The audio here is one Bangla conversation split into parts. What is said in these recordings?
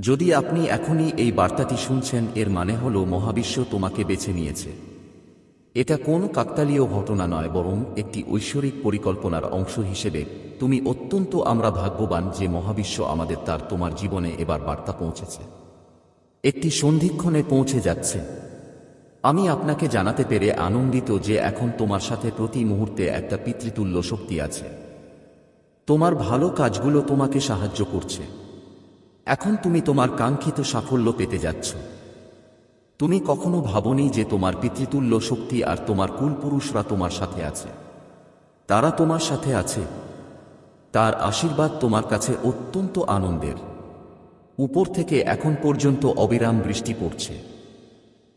যদি আপনি এখনই এই বার্তাটি শুনছেন, এর মানে হল মহাবিশ্ব তোমাকে বেছে নিয়েছে। এটা কোন কাকতালীয় ঘটনা নয়, বরং একটি ঐশ্বরিক পরিকল্পনার অংশ হিসেবে তুমি অত্যন্ত আমরা ভাগ্যবান যে মহাবিশ্ব আমাদের তার তোমার জীবনে এবার বার্তা পৌঁছেছে। একটি সন্ধিক্ষণে পৌঁছে যাচ্ছে। আমি আপনাকে জানাতে পেরে আনন্দিত যে এখন তোমার সাথে প্রতি মুহূর্তে একটা পিতৃতুল্য শক্তি আছে। তোমার ভালো কাজগুলো তোমাকে সাহায্য করছে। এখন তুমি তোমার কাঙ্ক্ষিত সাফল্য পেতে যাচ্ছ। তুমি কখনো ভাবনি যে তোমার পিতৃতুল্য শক্তি আর তোমার কুলপুরুষরা তোমার সাথে আছে। তারা তোমার সাথে আছে। তার আশীর্বাদ তোমার কাছে অত্যন্ত আনন্দের। উপর থেকে এখন পর্যন্ত অবিরাম বৃষ্টি পড়ছে।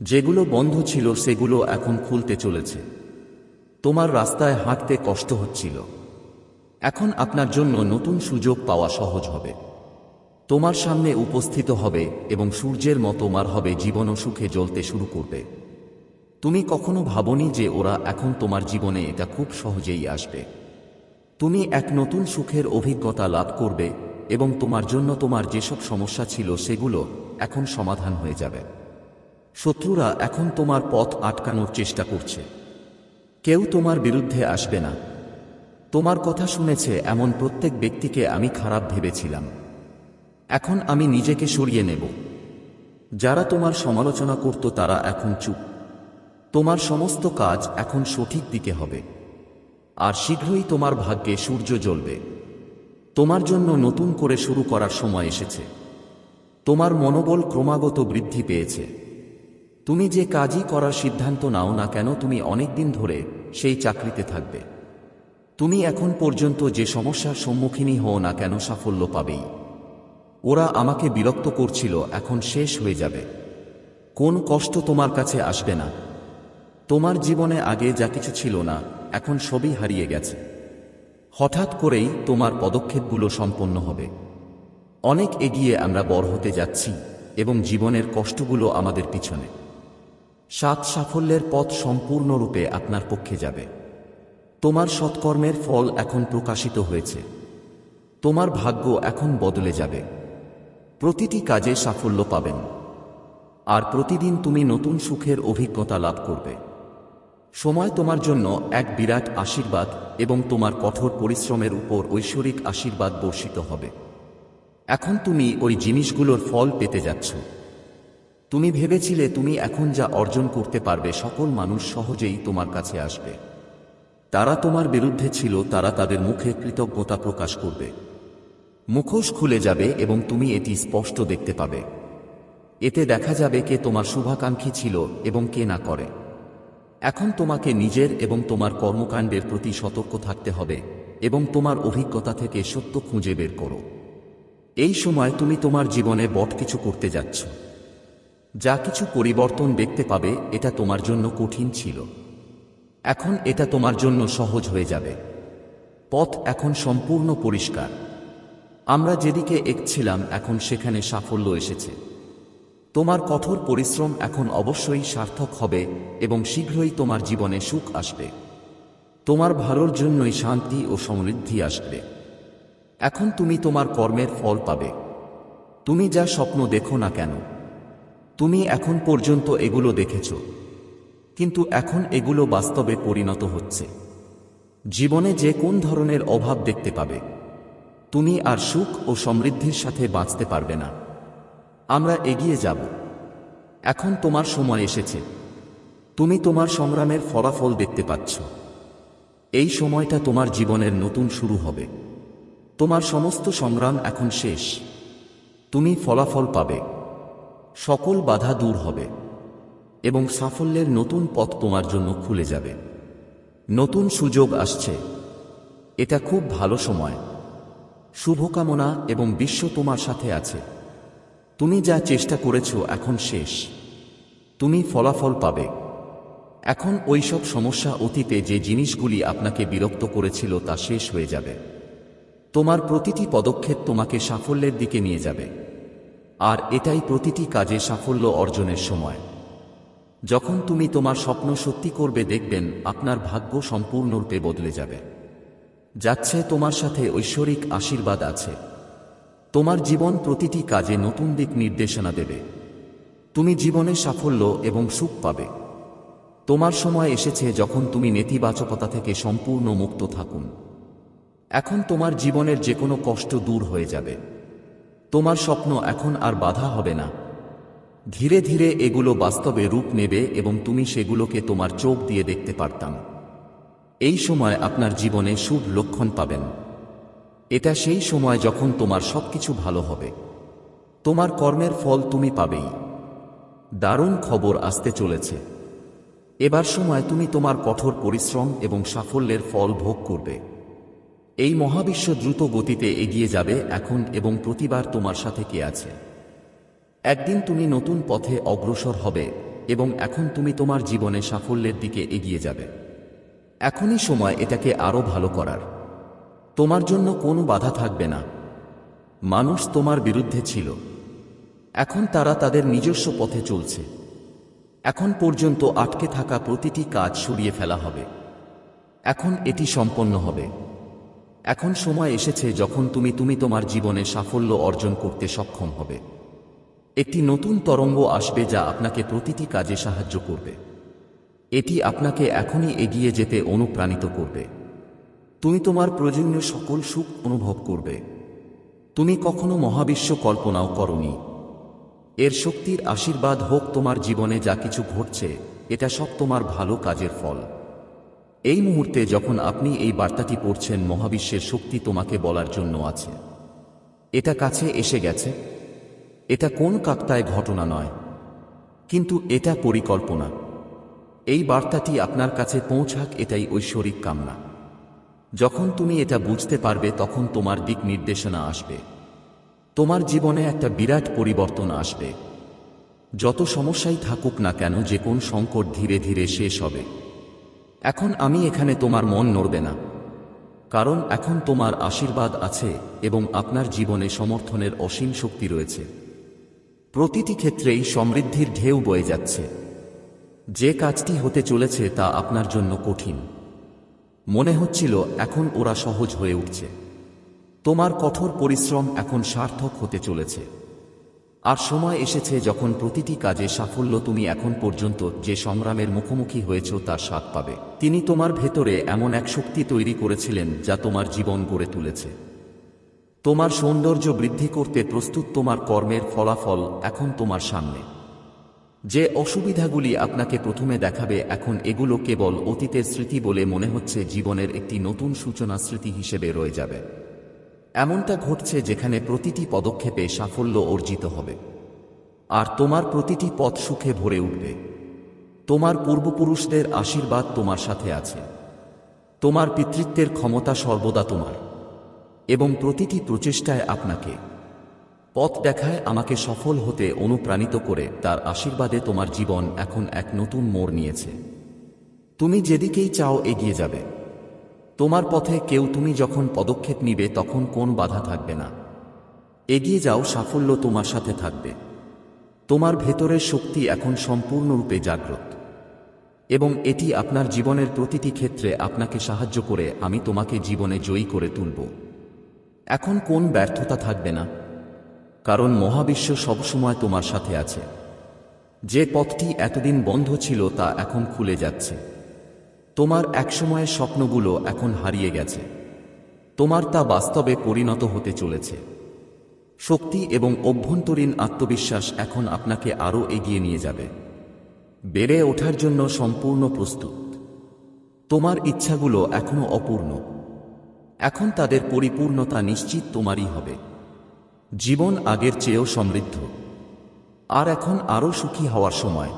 যেগুলো বন্ধ ছিল, সেগুলো এখন খুলতে চলেছে। তোমার রাস্তায় হাঁটতে কষ্ট হচ্ছিল। এখন আপনার জন্য নতুন সুযোগ পাওয়া সহজ হবে। তোমার সামনে উপস্থিত হবে এবং সূর্যের মতো মার হবে জীবন ও সুখে জ্বলতে শুরু করবে। তুমি কখনো ভাবনি যে ওরা এখন তোমার জীবনে এটা খুব সহজেই আসবে। তুমি এক নতুন সুখের অভিজ্ঞতা লাভ করবে এবং তোমার জন্য তোমার যেসব সমস্যা ছিল সেগুলো এখন সমাধান হয়ে যাবে। শত্রুরা এখন তোমার পথ আটকানোর চেষ্টা করছে। কেউ তোমার বিরুদ্ধে আসবে না। তোমার কথা শুনেছে এমন প্রত্যেক ব্যক্তিকে আমি খারাপ ভেবেছিলাম। এখন আমি নিজেকে সরিয়ে নেব। যারা তোমার সমালোচনা করত তারা এখন চুপ। তোমার সমস্ত কাজ এখন সঠিক দিকে হবে। আর শীঘ্রই তোমার ভাগ্যে সূর্য জ্বলবে। তোমার জন্য নতুন করে শুরু করার সময় এসেছে। তোমার মনোবল ক্রমাগত বৃদ্ধি পেয়েছে। তুমি যে কাজই করার সিদ্ধান্ত নাও না কেন, তুমি অনেক দিন ধরে সেই চাকরিতে থাকবে। তুমি এখন পর্যন্ত যে সমস্যার সম্মুখীনই হও না কেন, সাফল্য পাবেই। ওরা আমাকে বিরক্ত করছিল, এখন শেষ হয়ে যাবে। কোন কষ্ট তোমার কাছে আসবে না। তোমার জীবনে আগে যা কিছু ছিল না, এখন সবই হারিয়ে গেছে। হঠাৎ করেই তোমার পদক্ষেপগুলো সম্পন্ন হবে। অনেক এগিয়ে আমরা বড় হতে যাচ্ছি এবং জীবনের কষ্টগুলো আমাদের পিছনে। সাত সাফল্যের পথ সম্পূর্ণরূপে আপনার পক্ষে যাবে। তোমার সৎকর্মের ফল এখন প্রকাশিত হয়েছে। তোমার ভাগ্য এখন বদলে যাবে। প্রতিটি কাজে সাফল্য পাবেন। আর প্রতিদিন তুমি নতুন সুখের অভিজ্ঞতা লাভ করবে। সময় তোমার জন্য এক বিরাট আশীর্বাদ এবং তোমার কঠোর পরিশ্রমের উপর ঐশ্বরিক আশীর্বাদ বর্ষিত হবে। এখন তুমি ওই জিনিসগুলোর ফল পেতে যাচ্ছ। তুমি ভেবেছিলে তুমি এখন যা অর্জন করতে পারবে সকল মানুষ সহজেই তোমার কাছে আসবে। তারা তোমার বিরুদ্ধে ছিল, তারা তাদের মুখে কৃতজ্ঞতা প্রকাশ করবে। মুখোশ খুলে যাবে এবং তুমি এটি স্পষ্ট দেখতে পাবে। এতে দেখা যাবে কে তোমার শুভাকাঙ্ক্ষী ছিল এবং কে না করে। এখন তোমাকে নিজের এবং তোমার কর্মকাণ্ডের প্রতি সতর্ক থাকতে হবে এবং তোমার অভিজ্ঞতা থেকে সত্য খুঁজে বের করো। এই সময় তুমি তোমার জীবনে বট কিছু করতে যাচ্ছ। যা কিছু পরিবর্তন দেখতে পাবে, এটা তোমার জন্য কঠিন ছিল। এখন এটা তোমার জন্য সহজ হয়ে যাবে। পথ এখন সম্পূর্ণ পরিষ্কার। আমরা যেদিকে এগছিলাম এখন সেখানে সাফল্য এসেছে। তোমার কঠোর পরিশ্রম এখন অবশ্যই সার্থক হবে এবং শীঘ্রই তোমার জীবনে সুখ আসবে। তোমার ভালোর জন্যই শান্তি ও সমৃদ্ধি আসবে। এখন তুমি তোমার কর্মের ফল পাবে। তুমি যা স্বপ্ন দেখো না কেন। তুমি এখন পর্যন্ত এগুলো দেখেছ। কিন্তু এখন এগুলো বাস্তবে পরিণত হচ্ছে। জীবনে যে কোন ধরনের অভাব দেখতে পাবে। তুমি আর সুখ ও সমৃদ্ধির সাথে বাঁচতে পারবে না। আমরা এগিয়ে যাব। এখন তোমার সময় এসেছে। তুমি তোমার সংগ্রামের ফলাফল দেখতে পাচ্ছ। এই সময়টা তোমার জীবনের নতুন শুরু হবে। তোমার সমস্ত সংগ্রাম এখন শেষ। তুমি ফলাফল পাবে। সকল বাধা দূর হবে। এবং সাফল্যের নতুন পথ তোমার জন্য খুলে যাবে। নতুন সুযোগ আসছে। এটা খুব ভালো সময়। শুভকামনা এবং বিশ্ব তোমার সাথে আছে। তুমি যা চেষ্টা করেছ এখন শেষ। তুমি ফলাফল পাবে। এখন ওইসব সমস্যা অতীতে যে জিনিসগুলি আপনাকে বিরক্ত করেছিল তা শেষ হয়ে যাবে। তোমার প্রতিটি পদক্ষেপ তোমাকে সাফল্যের দিকে নিয়ে যাবে। আর এটাই প্রতিটি কাজে সাফল্য অর্জনের সময়। যখন তুমি তোমার স্বপ্ন সত্যি করবে দেখবেন আপনার ভাগ্য সম্পূর্ণরূপে বদলে যাবে। যাচ্ছে তোমার সাথে ঐশ্বরিক আশীর্বাদ আছে। তোমার জীবন প্রতিটি কাজে নতুন দিক নির্দেশনা দেবে। তুমি জীবনে সাফল্য এবং সুখ পাবে। তোমার সময় এসেছে যখন তুমি নেতিবাচকতা থেকে সম্পূর্ণ মুক্ত থাকুন। এখন তোমার জীবনের যে কোনো কষ্ট দূর হয়ে যাবে। তোমার স্বপ্ন এখন আর বাধা হবে না। ধীরে ধীরে এগুলো বাস্তবে রূপ নেবে এবং তুমি সেগুলোকে তোমার চোখ দিয়ে দেখতে পারতাম। এই সময় আপনার জীবনে শুভ লক্ষণ পাবেন। এটা সেই সময় যখন তোমার সবকিছু ভালো হবে। তোমার কর্মের ফল তুমি পাবেই। দারুণ খবর আসতে চলেছে। এবার সময় তুমি তোমার কঠোর পরিশ্রম এবং সাফল্যের ফল ভোগ করবে। এই মহাবিশ্ব দ্রুত গতিতে এগিয়ে যাবে এখন এবং প্রতিবার তোমার সাথে কে আছে। একদিন তুমি নতুন পথে অগ্রসর হবে এবং এখন তুমি তোমার জীবনে সাফল্যের দিকে এগিয়ে যাবে। এখনই সময় এটাকে আরও ভালো করার। তোমার জন্য কোনো বাধা থাকবে না। মানুষ তোমার বিরুদ্ধে ছিল। এখন তারা তাদের নিজস্ব পথে চলছে। এখন পর্যন্ত আটকে থাকা প্রতিটি কাজ সরিয়ে ফেলা হবে। এখন এটি সম্পন্ন হবে। এখন সময় এসেছে যখন তুমি তুমি তোমার জীবনে সাফল্য অর্জন করতে সক্ষম হবে। একটি নতুন তরঙ্গ আসবে যা আপনাকে প্রতিটি কাজে সাহায্য করবে। এটি আপনাকে এখনই এগিয়ে যেতে অনুপ্রাণিত করবে। তুমি তোমার প্রয়োজনীয় সকল সুখ অনুভব করবে। তুমি কখনো মহাবিশ্ব কল্পনাও করনি। এর শক্তির আশীর্বাদ হোক তোমার জীবনে যা কিছু ঘটছে, এটা সব তোমার ভালো কাজের ফল। এই মুহূর্তে যখন আপনি এই বার্তাটি পড়ছেন, মহাবিশ্বের শক্তি তোমাকে বলার জন্য আছে। এটা কাছে এসে গেছে। এটা কোন কাকতায় ঘটনা নয়। কিন্তু এটা পরিকল্পনা। এই বার্তাটি আপনার কাছে পৌঁছাক এটাই ঐশ্বরিক কামনা। যখন তুমি এটা বুঝতে পারবে, তখন তোমার দিক নির্দেশনা আসবে। তোমার জীবনে একটা বিরাট পরিবর্তন আসবে। যত সমস্যাই থাকুক না কেন, যে কোন সংকট ধীরে ধীরে শেষ হবে। এখন আমি এখানে তোমার মন নড়বে না। কারণ এখন তোমার আশীর্বাদ আছে এবং আপনার জীবনে সমর্থনের অসীম শক্তি রয়েছে। প্রতিটি ক্ষেত্রেই সমৃদ্ধির ঢেউ বয়ে যাচ্ছে। যে কাজটি হতে চলেছে তা আপনার জন্য কঠিন। মনে হচ্ছিল এখন ওরা সহজ হয়ে উঠছে। তোমার কঠোর পরিশ্রম এখন সার্থক হতে চলেছে। আর সময় এসেছে যখন প্রতিটি কাজে সাফল্য তুমি এখন পর্যন্ত যে সংগ্রামের মুখোমুখি হয়েছ তার স্বাদ পাবে। তিনি তোমার ভেতরে এমন এক শক্তি তৈরি করেছিলেন যা তোমার জীবন গড়ে তুলেছে। তোমার সৌন্দর্য বৃদ্ধি করতে প্রস্তুত তোমার কর্মের ফলাফল এখন তোমার সামনে। যে অসুবিধাগুলি আপনাকে প্রথমে দেখাবে, এখন এগুলো কেবল অতীতের স্মৃতি বলে মনে হচ্ছে, জীবনের একটি নতুন সূচনা স্মৃতি হিসেবে রয়ে যাবে। এমনটা ঘটছে যেখানে প্রতিটি পদক্ষেপে সাফল্য অর্জিত হবে। আর তোমার প্রতিটি পথ সুখে ভরে উঠবে। তোমার পূর্বপুরুষদের আশীর্বাদ তোমার সাথে আছে। তোমার পিতৃত্বের ক্ষমতা সর্বদা তোমার। এবং প্রতিটি প্রচেষ্টায় আপনাকে পথ দেখায় আমাকে সফল হতে অনুপ্রাণিত করে তার আশীর্বাদে তোমার জীবন এখন এক নতুন মোড় নিয়েছে। তুমি যেদিকেই চাও এগিয়ে যাবে। তোমার পথে কেউ তুমি যখন পদক্ষেপ নিবে তখন কোন বাধা থাকবে না। এগিয়ে যাও, সাফল্য তোমার সাথে থাকবে। তোমার ভেতরের শক্তি এখন সম্পূর্ণরূপে জাগ্রত। এবং এটি আপনার জীবনের প্রতিটি ক্ষেত্রে আপনাকে সাহায্য করে, আমি তোমাকে জীবনে জয়ী করে তুলব। এখন কোন ব্যর্থতা থাকবে না। কারণ মহাবিশ্ব সবসময় তোমার সাথে আছে। যে পথটি এতদিন বন্ধ ছিল তা এখন খুলে যাচ্ছে। তোমার একসময়ের স্বপ্নগুলো এখন হারিয়ে গেছে। তোমার তা বাস্তবে পরিণত হতে চলেছে। শক্তি এবং অভ্যন্তরীণ আত্মবিশ্বাস এখন আপনাকে আরও এগিয়ে নিয়ে যাবে। বেড়ে ওঠার জন্য সম্পূর্ণ প্রস্তুত। তোমার ইচ্ছাগুলো এখনও অপূর্ণ। এখন তাদের পরিপূর্ণতা নিশ্চিত তোমারই হবে। জীবন আগের চেয়েও সমৃদ্ধ। আর এখন আরও সুখী হওয়ার সময়।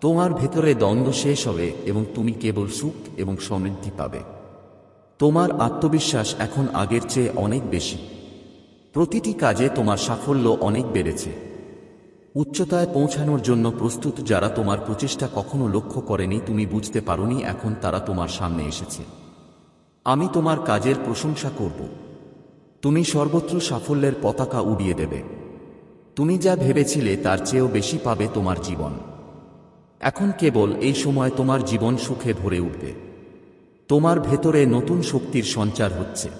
তোমার ভেতরে দ্বন্দ্ব শেষ হবে এবং তুমি কেবল সুখ এবং সমৃদ্ধি পাবে। তোমার আত্মবিশ্বাস এখন আগের চেয়ে অনেক বেশি। প্রতিটি কাজে তোমার সাফল্য অনেক বেড়েছে। উচ্চতায় পৌঁছানোর জন্য প্রস্তুত যারা তোমার প্রচেষ্টা কখনো লক্ষ্য করেনি, তুমি বুঝতে পারোনি এখন তারা তোমার সামনে এসেছে। আমি তোমার কাজের প্রশংসা করব। তুমি সর্বত্র সাফল্যের পতাকা উড়িয়ে দেবে। তুমি যা ভেবেছিলে তার চেয়েও বেশি পাবে তোমার জীবন। এখন কেবল এই সময় তোমার জীবন সুখে ভরে উঠবে। তোমার ভেতরে নতুন শক্তির সঞ্চার হচ্ছে।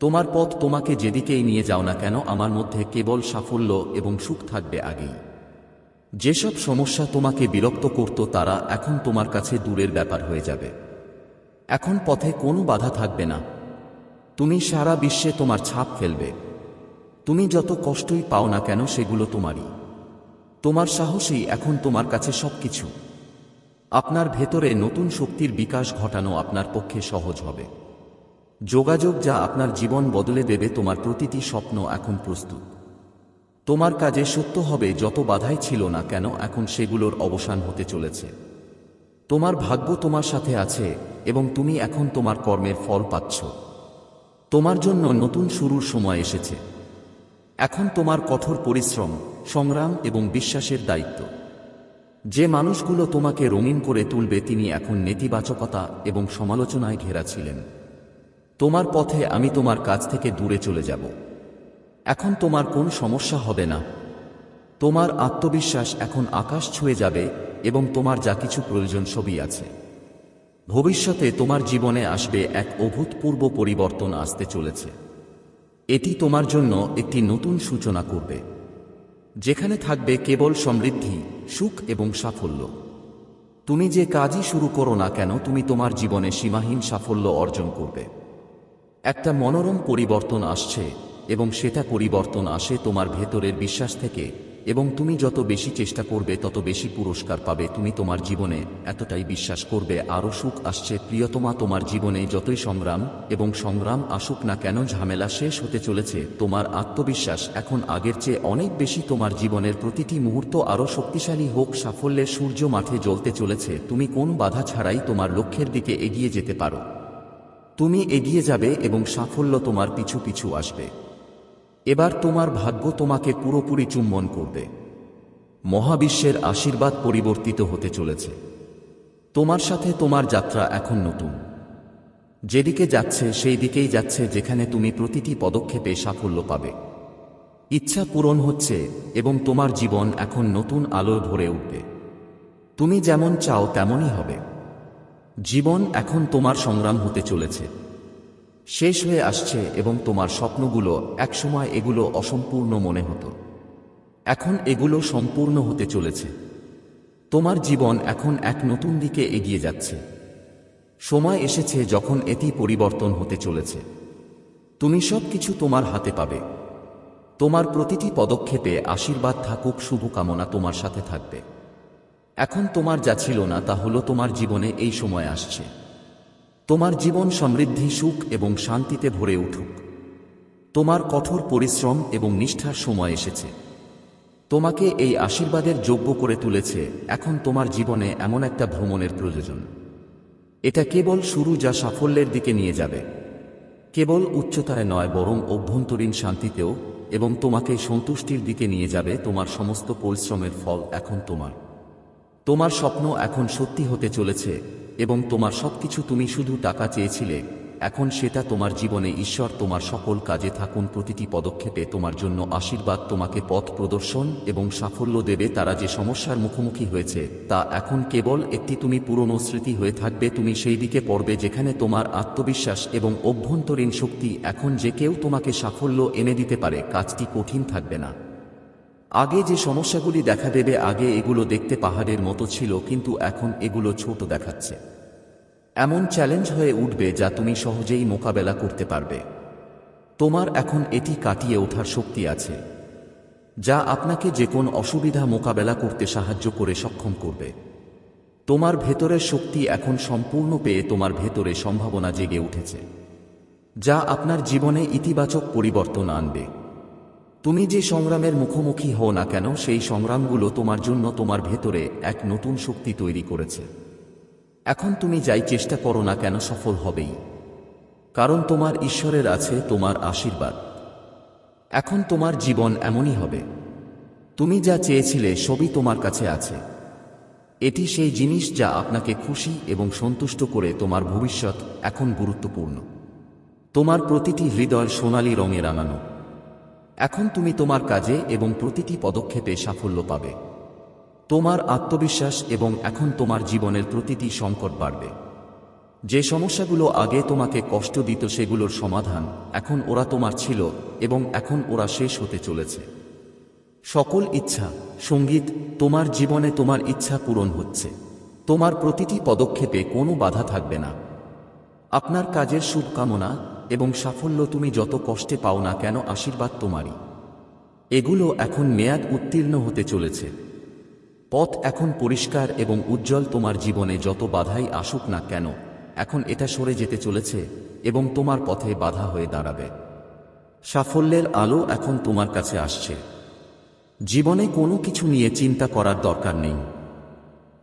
তোমার পথ তোমাকে যেদিকেই নিয়ে যাও না কেন, আমার মধ্যে কেবল সাফল্য এবং সুখ থাকবে আগেই। যেসব সমস্যা তোমাকে বিরক্ত করত, তারা এখন তোমার কাছে দূরের ব্যাপার হয়ে যাবে। এখন পথে কোনো বাধা থাকবে না। তুমি সারা বিশ্বে তোমার ছাপ ফেলবে। তুমি যত কষ্টই পাও না কেন সেগুলো তোমারই। তোমার সাহসই এখন তোমার কাছে সবকিছু। আপনার ভেতরে নতুন শক্তির বিকাশ ঘটানো আপনার পক্ষে সহজ হবে। যোগাযোগ যা আপনার জীবন বদলে দেবে তোমার প্রতিটি স্বপ্ন এখন প্রস্তুত। তোমার কাজে সত্য হবে যত বাধাই ছিল না কেন এখন সেগুলোর অবসান হতে চলেছে। তোমার ভাগ্য তোমার সাথে আছে এবং তুমি এখন তোমার কর্মের ফল পাচ্ছ। তোমার জন্য নতুন শুরুর সময় এসেছে। এখন তোমার কঠোর পরিশ্রম, সংগ্রাম এবং বিশ্বাসের দায়িত্ব। যে মানুষগুলো তোমাকে রঙিন করে তুলবে তিনি এখন নেতিবাচকতা এবং সমালোচনায় ঘেরা ছিলেন। তোমার পথে আমি তোমার কাছ থেকে দূরে চলে যাব। এখন তোমার কোন সমস্যা হবে না। তোমার আত্মবিশ্বাস এখন আকাশ ছুঁয়ে যাবে এবং তোমার যা কিছু প্রয়োজন সবই আছে। ভবিষ্যতে তোমার জীবনে আসবে এক অভূতপূর্ব পরিবর্তন আসতে চলেছে। এটি তোমার জন্য একটি নতুন সূচনা করবে, যেখানে থাকবে কেবল সমৃদ্ধি, সুখ এবং সাফল্য। তুমি যে কাজই শুরু করো না কেন, তুমি তোমার জীবনে সীমাহীন সাফল্য অর্জন করবে। একটা মনোরম পরিবর্তন আসছে এবং সেটা পরিবর্তন আসে তোমার ভেতরের বিশ্বাস থেকে এবং তুমি যত বেশি চেষ্টা করবে, তত বেশি পুরস্কার পাবে। তুমি তোমার জীবনে এতটাই বিশ্বাস করবে আরও সুখ আসছে। প্রিয়তমা, তোমার জীবনে যতই সংগ্রাম এবং সংগ্রাম আসুক না কেন, ঝামেলা শেষ হতে চলেছে। তোমার আত্মবিশ্বাস এখন আগের চেয়ে অনেক বেশি। তোমার জীবনের প্রতিটি মুহূর্ত আরও শক্তিশালী হোক সাফল্যের সূর্য মাঠে জ্বলতে চলেছে। তুমি কোন বাধা ছাড়াই তোমার লক্ষ্যের দিকে এগিয়ে যেতে পারো। তুমি এগিয়ে যাবে এবং সাফল্য তোমার পিছু পিছু আসবে। এবার তোমার ভাগ্য তোমাকে পুরোপুরি চুম্বন করবে। মহাবিশ্বের আশীর্বাদ পরিবর্তিত হতে চলেছে। তোমার সাথে তোমার যাত্রা এখন নতুন। যেদিকে যাচ্ছে সেই দিকেই যাচ্ছে যেখানে তুমি প্রতিটি পদক্ষেপে সাফল্য পাবে। ইচ্ছা পূরণ হচ্ছে এবং তোমার জীবন এখন নতুন আলো ভরে উঠবে। তুমি যেমন চাও তেমনই হবে। জীবন এখন তোমার সংগ্রাম হতে চলেছে। শেষ হয়ে আসছে এবং তোমার স্বপ্নগুলো একসময় এগুলো অসম্পূর্ণ মনে হতো। এখন এগুলো সম্পূর্ণ হতে চলেছে। তোমার জীবন এখন এক নতুন দিকে এগিয়ে যাচ্ছে। সময় এসেছে যখন এটি পরিবর্তন হতে চলেছে। তুমি সব কিছু তোমার হাতে পাবে। তোমার প্রতিটি পদক্ষেপে আশীর্বাদ থাকুক, শুভকামনা তোমার সাথে থাকবে। এখন তোমার যা ছিল না তা হলো তোমার জীবনে এই সময় আসছে। তোমার জীবন সমৃদ্ধি, সুখ এবং শান্তিতে ভরে উঠুক। তোমার কঠোর পরিশ্রম এবং নিষ্ঠার সময় এসেছে। তোমাকে এই আশীর্বাদের যোগ্য করে তুলেছে এখন তোমার জীবনে এমন একটা ভ্রমণের প্রয়োজন। এটা কেবল শুরু যা সাফল্যের দিকে নিয়ে যাবে। কেবল উচ্চতায় নয়, বরং অভ্যন্তরীণ শান্তিতেও এবং তোমাকে সন্তুষ্টির দিকে নিয়ে যাবে তোমার সমস্ত পরিশ্রমের ফল এখন তোমার। তোমার স্বপ্ন এখন সত্যি হতে চলেছে, এবং তোমার সবকিছু তুমি শুধু টাকা চেয়েছিলে, এখন সেটা তোমার জীবনে ঈশ্বর তোমার সকল কাজে থাকুন প্রতিটি পদক্ষেপে তোমার জন্য আশীর্বাদ তোমাকে পথ প্রদর্শন এবং সাফল্য দেবে। তারা যে সমস্যার মুখোমুখি হয়েছে, তা এখন কেবল একটি তুমি পুরনো স্মৃতি হয়ে থাকবে, তুমি সেই দিকে পড়বে যেখানে তোমার আত্মবিশ্বাস এবং অভ্যন্তরীণ শক্তি এখন যে কেউ তোমাকে সাফল্য এনে দিতে পারে, কাজটি কঠিন থাকবে না। আগে যে সমস্যাগুলি দেখা দেবে, আগে এগুলো দেখতে পাহাড়ের মতো ছিল, কিন্তু এখন এগুলো ছোট দেখাচ্ছে। এমন চ্যালেঞ্জ হয়ে উঠবে যা তুমি সহজেই মোকাবেলা করতে পারবে। তোমার এখন এটি কাটিয়ে ওঠার শক্তি আছে, যা আপনাকে যে কোন অসুবিধা মোকাবেলা করতে সাহায্য করে সক্ষম করবে। তোমার ভেতরের শক্তি এখন সম্পূর্ণ পেয়ে তোমার ভেতরে সম্ভাবনা জেগে উঠেছে, যা আপনার জীবনে ইতিবাচক পরিবর্তন আনবে। তুমি যে সংগ্রামের মুখোমুখি হও না কেন, সেই সংগ্রামগুলো তোমার জন্য তোমার ভেতরে এক নতুন শক্তি তৈরি করেছে। এখন তুমি যাই চেষ্টা করো না কেন, সফল হবেই। কারণ তোমার ঈশ্বরের আছে, তোমার আশীর্বাদ। এখন তোমার জীবন এমনই হবে। তুমি যা চেয়েছিলে, সবই তোমার কাছে আছে। এটি সেই জিনিস যা আপনাকে খুশি এবং সন্তুষ্ট করে তোমার ভবিষ্যৎ এখন গুরুত্বপূর্ণ। তোমার প্রতিটি হৃদয় সোনালী রঙে রাঙানো। এখন তুমি তোমার কাজে এবং প্রতিটি পদক্ষেপে সাফল্য পাবে। তোমার আত্মবিশ্বাস এবং এখন তোমার জীবনের প্রতিটি সংকট বাড়বে। যে সমস্যাগুলো আগে তোমাকে কষ্ট দিত সেগুলোর সমাধান এখন ওরা তোমার ছিল এবং এখন ওরা শেষ হতে চলেছে। সকল ইচ্ছা, সংগীত, তোমার জীবনে তোমার ইচ্ছা পূরণ হচ্ছে। তোমার প্রতিটি পদক্ষেপে কোনো বাধা থাকবে না। আপনার কাজের শুভকামনা এবং সাফল্য তুমি যত কষ্টে পাও না কেন আশীর্বাদ তোমারই। এগুলো এখন মেয়াদ উত্তীর্ণ হতে চলেছে। পথ এখন পরিষ্কার এবং উজ্জ্বল তোমার জীবনে যত বাধাই আসুক না কেন, এখন এটা সরে যেতে চলেছে এবং তোমার পথে বাধা হয়ে দাঁড়াবে। সাফল্যের আলো এখন তোমার কাছে আসছে। জীবনে কোনো কিছু নিয়ে চিন্তা করার দরকার নেই।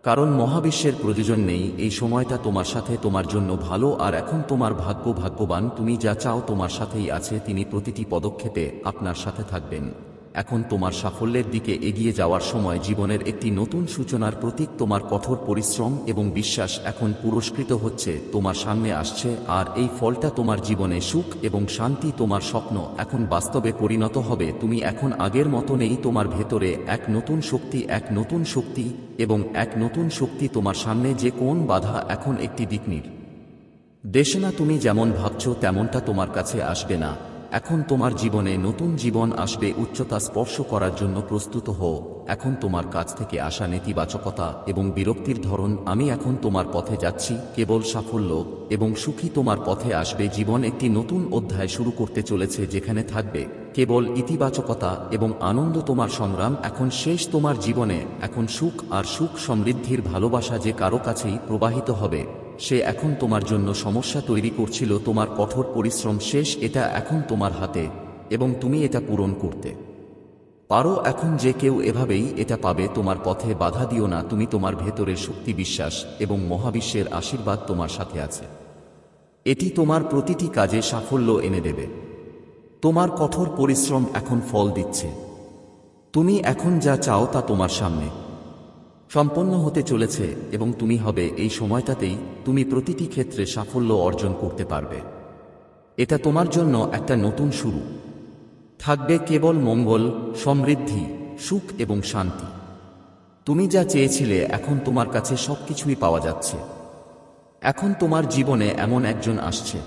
কারণ মহাবিশ্বের প্রয়োজন নেই, এই সময়টা তোমার সাথে তোমার জন্য ভালো, আর এখন তোমার ভাগ্য ভাগ্যবান, তুমি যা চাও তোমার সাথেই আছে, তিনি প্রতিটি পদক্ষেপে আপনার সাথে থাকবেন। এখন তোমার সাফল্যের দিকে এগিয়ে যাওয়ার সময় জীবনের একটি নতুন সূচনার প্রতীক তোমার কঠোর পরিশ্রম এবং বিশ্বাস এখন পুরস্কৃত হচ্ছে, তোমার সামনে আসছে, আর এই ফলটা তোমার জীবনে সুখ এবং শান্তি তোমার স্বপ্ন এখন বাস্তবে পরিণত হবে। তুমি এখন আগের মতো নেই, তোমার ভেতরে এক নতুন শক্তি, এক নতুন শক্তি এবং এক নতুন শক্তি তোমার সামনে যে কোন বাধা এখন একটি দিকনির দেশে না তুমি যেমন ভাবছ, তেমনটা তোমার কাছে আসবে না। এখন তোমার জীবনে নতুন জীবন আসবে, উচ্চতা স্পর্শ করার জন্য প্রস্তুত হও। এখন তোমার কাছ থেকে আসা নেতিবাচকতা এবং বিরক্তির ধরন, আমি এখন তোমার পথে যাচ্ছি, কেবল সাফল্য এবং সুখী তোমার পথে আসবে। জীবন একটি নতুন অধ্যায় শুরু করতে চলেছে যেখানে থাকবে কেবল ইতিবাচকতা এবং আনন্দ তোমার সংগ্রাম। এখন শেষ তোমার জীবনে, এখন সুখ আর সুখ সমৃদ্ধির ভালোবাসা যে কারও কাছেই প্রবাহিত হবে। সে এখন তোমার জন্য সমস্যা তৈরি করছিল, তোমার কঠোর পরিশ্রম শেষ, এটা এখন তোমার হাতে, এবং তুমি এটা পূরণ করতে। পারো এখন যে কেউ এভাবেই এটা পাবে, তোমার পথে বাধা দিও না, তুমি তোমার ভেতরের শক্তি বিশ্বাস এবং মহাবিশ্বের আশীর্বাদ তোমার সাথে আছে। এটি তোমার প্রতিটি কাজে সাফল্য এনে দেবে। তোমার কঠোর পরিশ্রম এখন ফল দিচ্ছে। তুমি এখন যা চাও তা তোমার সামনে। সম্পন্ন হতে চলেছে এবং তুমি হবে এই সময়টাতেই তুমি প্রতিটি ক্ষেত্রে সাফল্য অর্জন করতে পারবে। এটা তোমার জন্য একটা নতুন শুরু। থাকবে কেবল মঙ্গল, সমৃদ্ধি, সুখ এবং শান্তি। তুমি যা চেয়েছিলে এখন তোমার কাছে সবকিছুই পাওয়া যাচ্ছে। এখন তোমার জীবনে এমন একজন আসছে।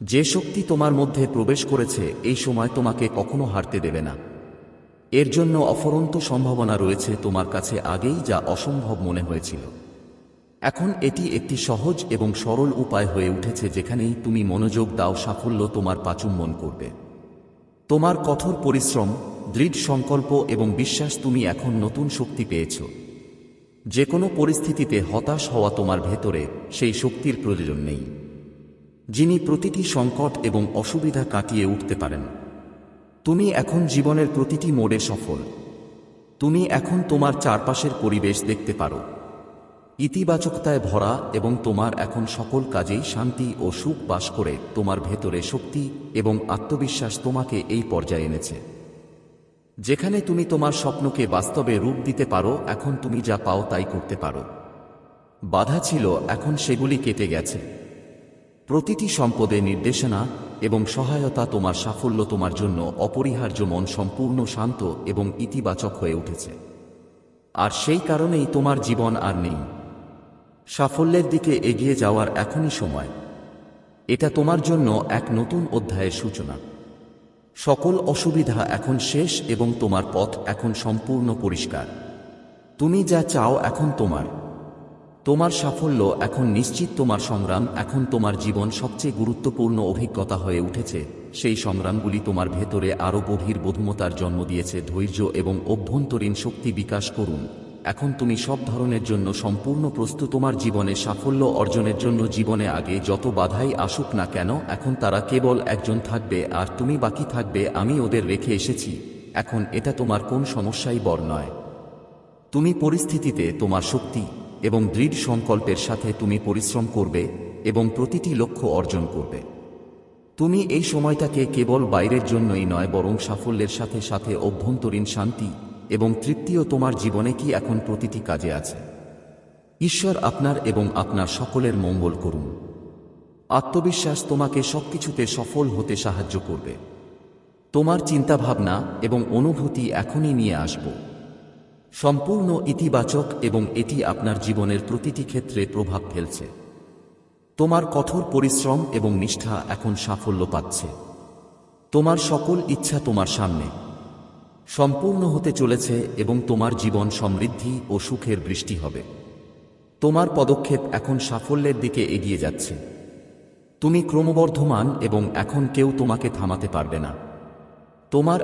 যে শক্তি তোমার মধ্যে প্রবেশ করেছে এই সময় তোমাকে কখনো হারতে দেবে না। এর জন্য অফরন্ত সম্ভাবনা রয়েছে তোমার কাছে আগেই যা অসম্ভব মনে হয়েছিল। এখন এটি একটি সহজ এবং সরল উপায় হয়ে উঠেছে যেখানেই তুমি মনোযোগ দাও, সাফল্য তোমার পাচুম্বন করবে। তোমার কঠোর পরিশ্রম, দৃঢ় সংকল্প এবং বিশ্বাস তুমি এখন নতুন শক্তি পেয়েছ। যে কোনো পরিস্থিতিতে হতাশ হওয়া তোমার ভেতরে সেই শক্তির প্রয়োজন নেই। যিনি প্রতিটি সংকট এবং অসুবিধা কাটিয়ে উঠতে পারেন। তুমি এখন জীবনের প্রতিটি মোড়ে সফল। তুমি এখন তোমার চারপাশের পরিবেশ দেখতে পারো। ইতিবাচকতায় ভরা এবং তোমার এখন সকল কাজেই শান্তি ও সুখ বাস করে তোমার ভেতরে শক্তি এবং আত্মবিশ্বাস তোমাকে এই পর্যায়ে এনেছে। যেখানে তুমি তোমার স্বপ্নকে বাস্তবে রূপ দিতে পারো, এখন তুমি যা পাও তাই করতে পারো। বাধা ছিল, এখন সেগুলি কেটে গেছে। প্রতিটি সম্পদে নির্দেশনা এবং সহায়তা তোমার সাফল্য তোমার জন্য অপরিহার্য মন সম্পূর্ণ শান্ত এবং ইতিবাচক হয়ে উঠেছে। আর সেই কারণেই তোমার জীবন আর নেই। সাফল্যের দিকে এগিয়ে যাওয়ার এখনই সময়। এটা তোমার জন্য এক নতুন অধ্যায়ের সূচনা। সকল অসুবিধা এখন শেষ এবং তোমার পথ এখন সম্পূর্ণ পরিষ্কার। তুমি যা চাও এখন তোমার। তোমার সাফল্য এখন নিশ্চিত, তোমার সংগ্রাম এখন তোমার জীবন সবচেয়ে গুরুত্বপূর্ণ অভিজ্ঞতা হয়ে উঠেছে। সেই সংগ্রামগুলি তোমার ভেতরে আরও গভীর বোধমতার জন্ম দিয়েছে, ধৈর্য এবং অভ্যন্তরীণ শক্তি বিকাশ করুন। এখন তুমি সব ধরনের জন্য সম্পূর্ণ প্রস্তুত, তোমার জীবনে সাফল্য অর্জনের জন্য জীবনে আগে যত বাধাই আসুক না কেন, এখন তারা কেবল একজন থাকবে আর তুমি বাকি থাকবে, আমি ওদের রেখে এসেছি। এখন এটা তোমার কোন সমস্যাই বর নয়। তুমি পরিস্থিতিতে তোমার শক্তি। এবং দৃঢ় সংকল্পের সাথে তুমি পরিশ্রম করবে এবং প্রতিটি লক্ষ্য অর্জন করবে। তুমি এই সময়টাকে কেবল বাইরের জন্যই নয়, বরং সাফল্যের সাথে সাথে অভ্যন্তরীণ শান্তি এবং তৃপ্তিও তোমার জীবনে কি এখন প্রতিটি কাজে আছে। ঈশ্বর আপনার এবং আপনার সকলের মঙ্গল করুন। আত্মবিশ্বাস তোমাকে সবকিছুতে সফল হতে সাহায্য করবে। তোমার চিন্তাভাবনা এবং অনুভূতি এখনই নিয়ে আসব। সম্পূর্ণ ইতিবাচক এবং এটি আপনার জীবনের প্রতিটি ক্ষেত্রে প্রভাব ফেলছে। তোমার কঠোর পরিশ্রম এবং নিষ্ঠা এখন সাফল্য পাচ্ছে। তোমার সকল ইচ্ছা তোমার সামনে। সম্পূর্ণ হতে চলেছে এবং তোমার জীবন সমৃদ্ধি ও সুখের বৃষ্টি হবে। তোমার পদক্ষেপ এখন সাফল্যের দিকে এগিয়ে যাচ্ছে। তুমি ক্রমবর্ধমান এবং এখন কেউ তোমাকে থামাতে পারবে না। তোমার